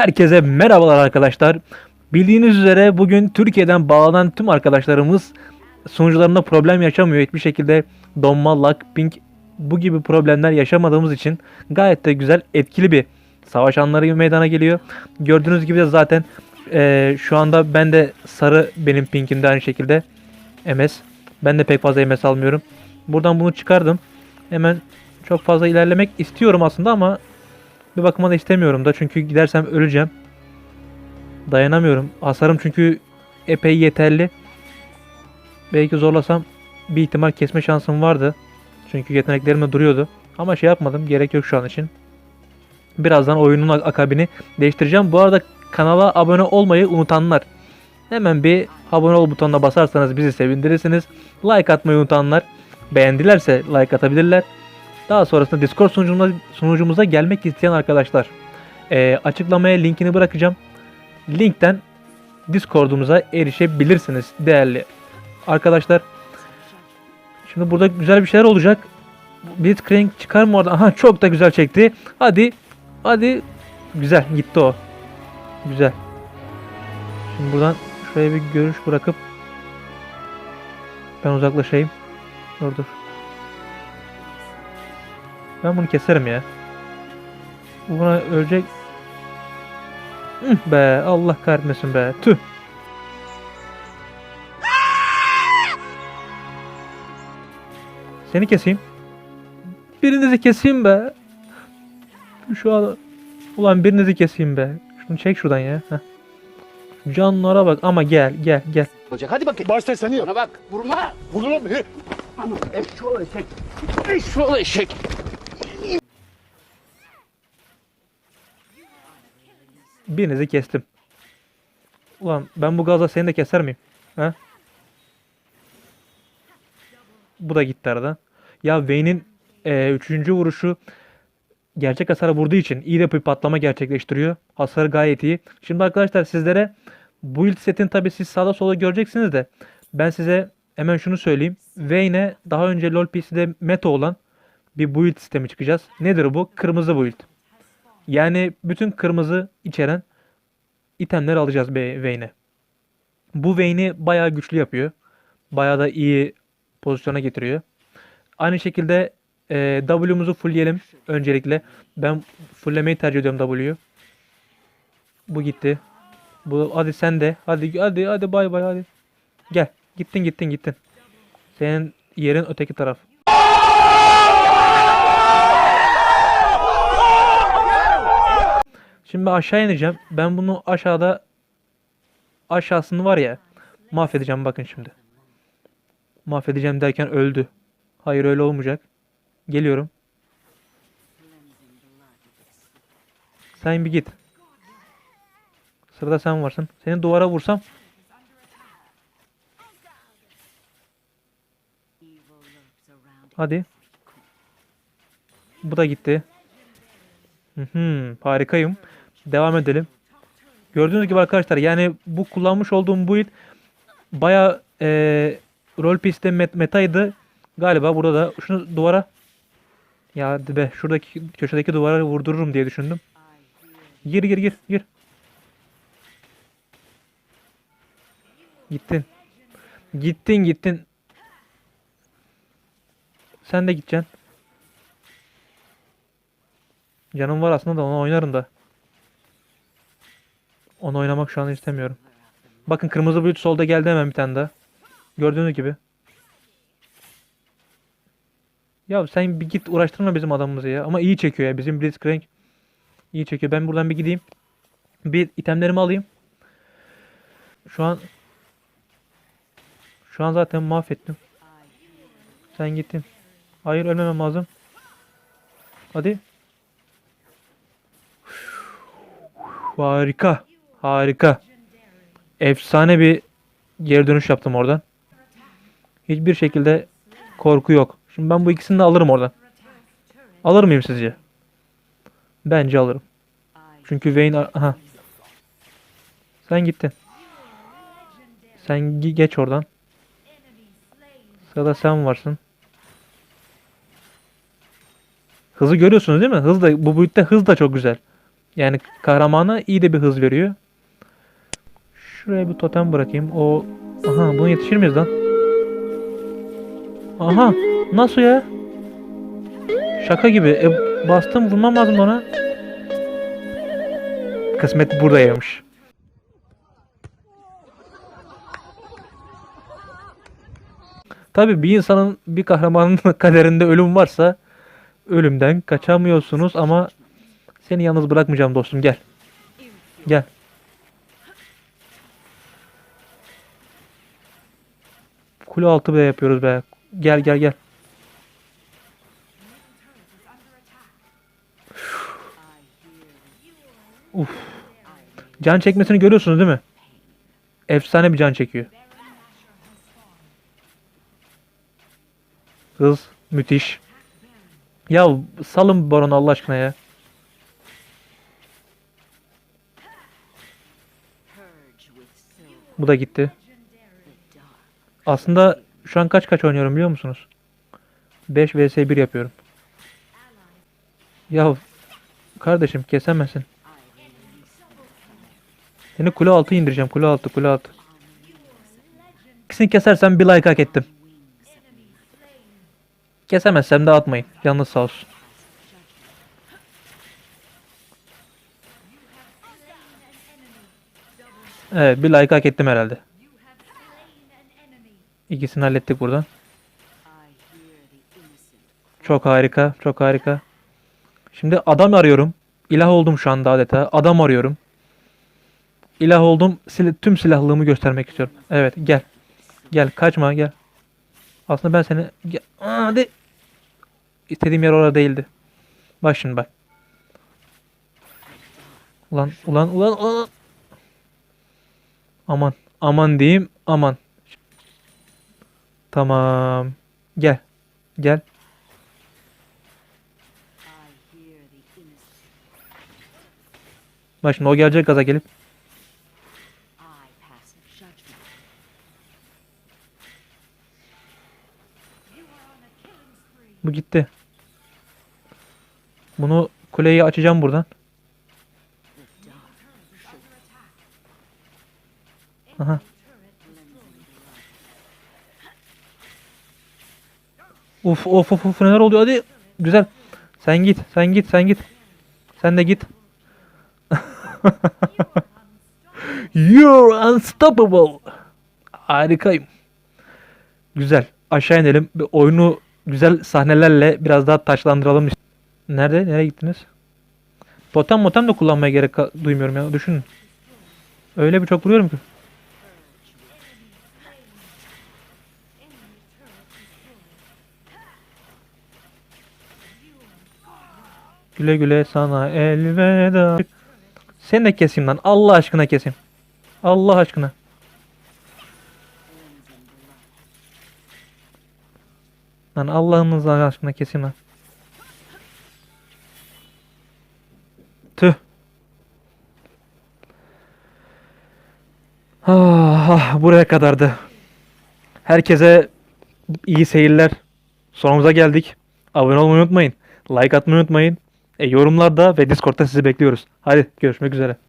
Herkese merhabalar arkadaşlar. Bildiğiniz üzere bugün Türkiye'den bağlanan tüm arkadaşlarımız sunucularında problem yaşamıyor. Hiçbir şekilde donma, lag, ping bu gibi problemler yaşamadığımız için gayet de güzel, etkili bir savaş anları meydana geliyor. Gördüğünüz gibi de zaten eee, şu anda ben de sarı benim pingim de aynı şekilde MS. Ben de pek fazla MS almıyorum. Buradan bunu çıkardım. Hemen çok fazla ilerlemek istiyorum aslında ama bir bakıma da istemiyorum da çünkü gidersem öleceğim. Dayanamıyorum. Hasarım çünkü epey yeterli. Belki zorlasam bir ihtimal kesme şansım vardı. Çünkü yeteneklerim de duruyordu. Ama şey yapmadım. Gerek yok şu an için. Birazdan oyunun ak- akabini değiştireceğim. Bu arada kanala abone olmayı unutanlar. Hemen bir abone ol butonuna basarsanız bizi sevindirirsiniz. Like atmayı unutanlar. Beğendilerse like atabilirler. Daha sonrasında Discord sunucumuza, sunucumuza gelmek isteyen arkadaşlar eee, açıklamaya linkini bırakacağım. Linkten Discord'umuza erişebilirsiniz değerli arkadaşlar. Şimdi burada güzel bir şeyler olacak. Blitzcrank çıkar mı oradan? Aha çok da güzel çekti. Hadi. Hadi. Güzel gitti o. Güzel. Şimdi buradan şuraya bir görüş bırakıp ben uzaklaşayım. Dur dur. Ben bunu keserim ya. Bu Buna ölecek. Üh be Allah kahretmesin be. Tüh. Seni keseyim. Birinizi keseyim be. Şu an ulan birinizi keseyim be. Şunu çek şuradan ya. Heh. Canlara bak ama gel gel gel. olacak. Hadi bakayım. Başta seni yap. Bana bak. Vurma. Vururum. He. Eşşoğlu eşek. Eşşoğlu eşek. Birinizi kestim. Ulan ben bu gazla seni de keser miyim? Ha? Bu da gitti aradan. Ya Vayne'in e, üçüncü vuruşu gerçek hasara vurduğu için iyi de bir patlama gerçekleştiriyor. Hasarı gayet iyi. Şimdi arkadaşlar sizlere build setin tabi siz sağda solda göreceksiniz de ben size hemen şunu söyleyeyim. Vayne'e daha önce LoL PC'de meta olan bir build sistemi çıkacağız. Nedir bu? Kırmızı build. Yani bütün kırmızı içeren itemleri alacağız Vayne'e. Bu Vayne'i bayağı güçlü yapıyor. Bayağı da iyi pozisyona getiriyor. Aynı şekilde e, W'muzu fullleyelim öncelikle. Ben fulllemeyi tercih ediyorum W'yu. Bu gitti. Bu hadi sen de. Hadi hadi hadi bay bay hadi. Gel. Gittin gittin gittin. Senin yerin öteki taraf. Şimdi aşağı ineceğim. Ben bunu aşağıda aşağısını var ya mahvedeceğim bakın şimdi. Mahvedeceğim derken öldü. Hayır öyle olmayacak. Geliyorum. Sen bir git. Sırada sen varsın. Seni duvara vursam. Hadi. Bu da gitti. Hı hı, harikayım. Devam edelim. Gördüğünüz gibi arkadaşlar yani bu kullanmış olduğum build baya e, rol pistte met metaydı. Galiba burada da şunu duvara ya be şuradaki köşedeki duvara vurdururum diye düşündüm. Gir gir gir gir. Gittin. Gittin gittin. Sen de gideceksin. Canım var aslında da onu oynarım da. Onu oynamak şu an istemiyorum. Bakın kırmızı bulut solda geldi hemen bir tane daha. Gördüğünüz gibi. Ya sen bir git uğraştırma bizim adamımızı ya. Ama iyi çekiyor ya. Bizim Blitzcrank iyi çekiyor. Ben buradan bir gideyim. Bir itemlerimi alayım. Şu an şu an zaten mahvettim. Sen gittin. Hayır ölmemem lazım. Hadi. Harika. Harika. Efsane bir geri dönüş yaptım oradan. Hiçbir şekilde korku yok. Şimdi ben bu ikisini de alırım oradan. Alır mıyım sizce? Bence alırım. Çünkü Vayne... Aha. Sen gittin. Sen geç oradan. Sırada sen varsın. Hızı görüyorsunuz değil mi? Hız da bu boyutta hız da çok güzel. Yani kahramana iyi de bir hız veriyor. Şuraya bir totem bırakayım. O aha bunu yetişir miyiz lan? Aha nasıl ya? Şaka gibi. E, bastım vurmam lazım ona. Kısmet buradaymış. Tabii bir insanın bir kahramanın kaderinde ölüm varsa ölümden kaçamıyorsunuz ama seni yalnız bırakmayacağım dostum gel. Gel. Kule altı be yapıyoruz be. Gel gel gel. Uf. Can çekmesini görüyorsunuz değil mi? Efsane bir can çekiyor. Hız müthiş. Ya salın Baron Allah aşkına ya. Bu da gitti. Aslında şu an kaç kaç oynuyorum biliyor musunuz? 5 vs 1 yapıyorum. Ya kardeşim kesemezsin. Seni kule altı indireceğim. Kule altı, kule altı. İkisini kesersem bir like hak ettim. Kesemezsem de atmayın. Yalnız sağ olsun. Evet bir like hak ettim herhalde. İkisini hallettik buradan. Çok harika, çok harika. Şimdi adam arıyorum. İlah oldum şu anda adeta. Adam arıyorum. İlah oldum. Sil- tüm silahlığımı göstermek istiyorum. Evet gel. Gel kaçma gel. Aslında ben seni... Gel. Hadi. İstediğim yer orada değildi. Bak şimdi bak. Ulan ulan ulan ulan. Aman aman diyeyim aman. Tamam. Gel. Gel. Bak şimdi o gelecek gaza gelip. Bu gitti. Bunu kuleyi açacağım buradan. Aha. Uf of of of neler oluyor hadi. Güzel. Sen git sen git sen git. Sen de git. You're unstoppable. Harikayım. Güzel. Aşağı inelim. Bir oyunu güzel sahnelerle biraz daha taçlandıralım. Nerede? Nereye gittiniz? Totem motem de kullanmaya gerek duymuyorum ya. Düşünün. Öyle bir çok vuruyorum ki. Güle güle sana elveda. Seni de keseyim lan. Allah aşkına keseyim. Allah aşkına. Lan Allah'ınız aşkına keseyim lan. Tüh. Ah, ah, buraya kadardı. Herkese iyi seyirler. Sonumuza geldik. Abone olmayı unutmayın. Like atmayı unutmayın. E, yorumlarda ve Discord'da sizi bekliyoruz. Hadi görüşmek üzere.